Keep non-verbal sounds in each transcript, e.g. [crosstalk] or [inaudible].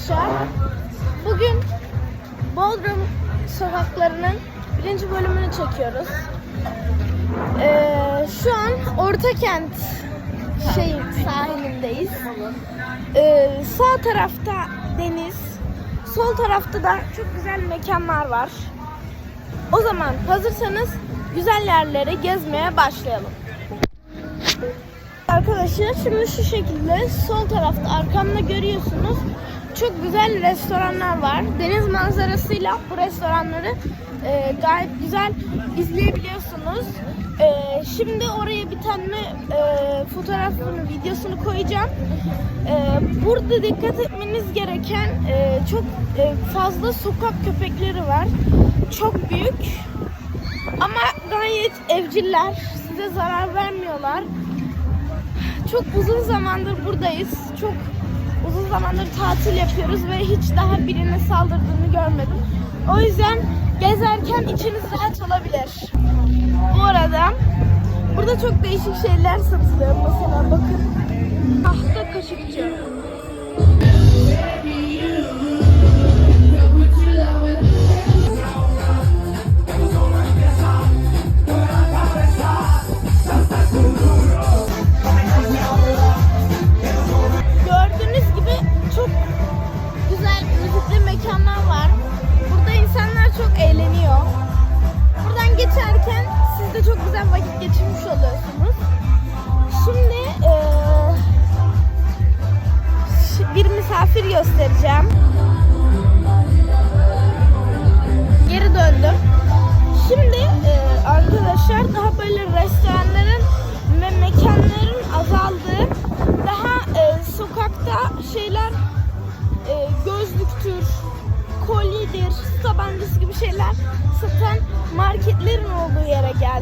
arkadaşlar. Bugün Bodrum sokaklarının birinci bölümünü çekiyoruz. Ee, şu an Ortakent şey sahilindeyiz. Ee, sağ tarafta deniz, sol tarafta da çok güzel mekanlar var. O zaman hazırsanız güzel yerleri gezmeye başlayalım. Arkadaşlar şimdi şu şekilde sol tarafta arkamda görüyorsunuz çok güzel restoranlar var. Deniz manzarasıyla bu restoranları e, gayet güzel izleyebiliyorsunuz. E, şimdi oraya bir tane e, fotoğrafını, videosunu koyacağım. E, burada dikkat etmeniz gereken e, çok e, fazla sokak köpekleri var. Çok büyük. Ama gayet evciller. Size zarar vermiyorlar. Çok uzun zamandır buradayız. Çok uzun zamandır tatil yapıyoruz ve hiç daha birine saldırdığını görmedim. O yüzden gezerken içiniz rahat olabilir. Bu arada burada çok değişik şeyler satılıyor. Mesela bakın tahta kaşıkçı.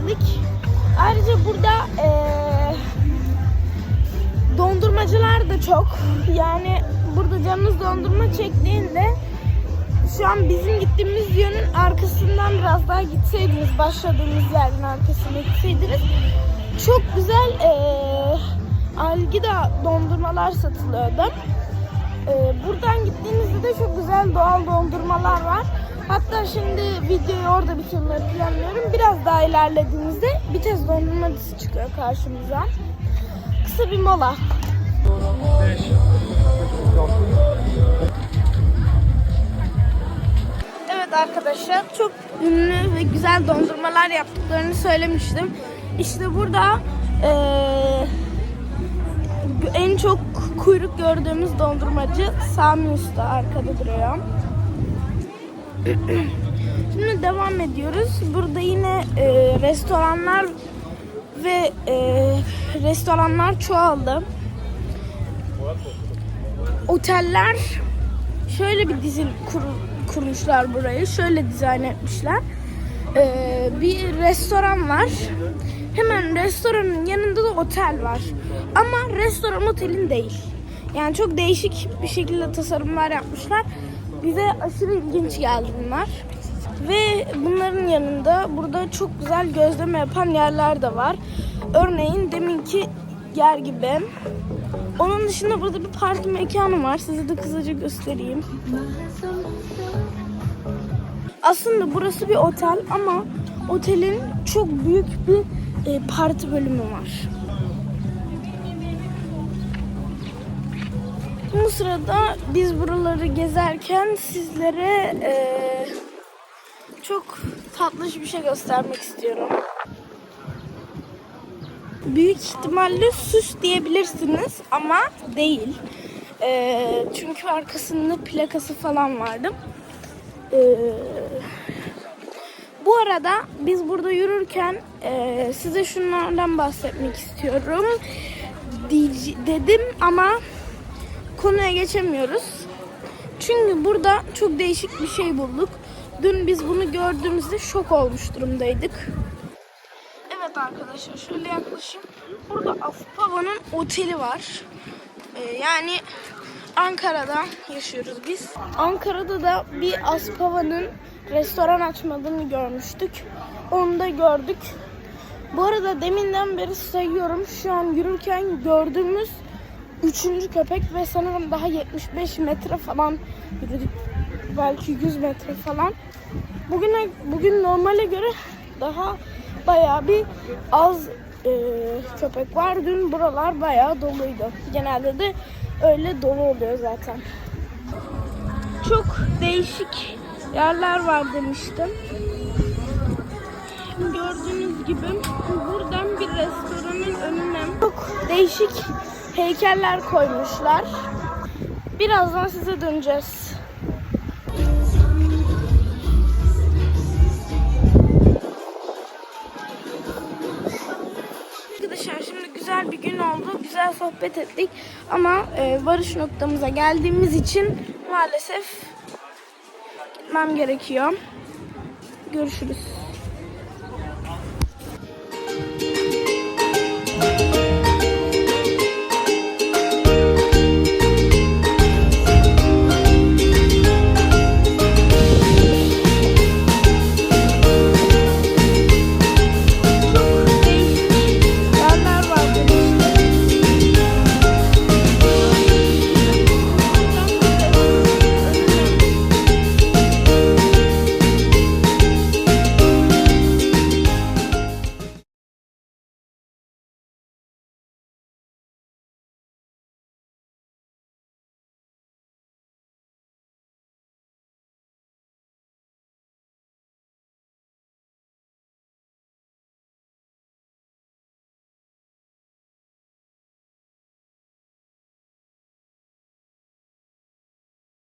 Geldik. Ayrıca burada eee, dondurmacılar da çok. Yani burada canınız dondurma çektiğinde şu an bizim gittiğimiz yönün arkasından biraz daha gitseydiniz, başladığımız yerin arkasına gitseydiniz çok güzel eee algida dondurmalar satılıyordu. Eee, buradan gittiğinizde de çok güzel doğal dondurmalar var. Hatta şimdi videoyu orada bitirmeyi planlıyorum. Biraz daha ilerlediğimizde bir tez dondurmacısı çıkıyor karşımıza. Kısa bir mola. Evet arkadaşlar çok ünlü ve güzel dondurmalar yaptıklarını söylemiştim. İşte burada eee, en çok kuyruk gördüğümüz dondurmacı Sami Usta arkada duruyor. [clears throat] Şimdi devam ediyoruz. Burada yine eee, restoranlar ve eee, restoranlar çoğaldı. Oteller şöyle bir dizil kur- kurmuşlar burayı. Şöyle dizayn etmişler. Ee, bir restoran var. Hemen restoranın yanında da otel var. Ama restoran otelin değil. Yani çok değişik bir şekilde tasarımlar yapmışlar. Bize aşırı ilginç geldi bunlar. Ve bunların yanında burada çok güzel gözleme yapan yerler de var. Örneğin deminki yer gibi. Onun dışında burada bir parti mekanı var. Size de kısaca göstereyim. Aslında burası bir otel ama otelin çok büyük bir e, parti bölümü var. Bu sırada biz buraları gezerken sizlere e, çok tatlış bir şey göstermek istiyorum. Büyük ihtimalle süs diyebilirsiniz ama değil. E, çünkü arkasında plakası falan vardı. Ee, bu arada biz burada yürürken e, size şunlardan bahsetmek istiyorum. Dic- dedim ama konuya geçemiyoruz. Çünkü burada çok değişik bir şey bulduk. Dün biz bunu gördüğümüzde şok olmuş durumdaydık. Evet arkadaşlar şöyle yaklaşayım. Burada Aspava'nın oteli var. Ee, yani Ankara'da yaşıyoruz biz. Ankara'da da bir Aspava'nın restoran açmadığını görmüştük. Onu da gördük. Bu arada deminden beri sayıyorum. Şu an yürürken gördüğümüz üçüncü köpek ve sanırım daha 75 metre falan yürüdük. Belki 100 metre falan. Bugüne bugün normale göre daha bayağı bir az e, köpek var. Dün buralar bayağı doluydu. Genelde de öyle dolu oluyor zaten. Çok değişik yerler var demiştim. Gördüğünüz gibi buradan bir restoranın önüne çok değişik heykeller koymuşlar. Birazdan size döneceğiz. Arkadaşlar şimdi güzel bir gün oldu. Güzel sohbet ettik. Ama e, varış noktamıza geldiğimiz için maalesef gitmem gerekiyor. Görüşürüz.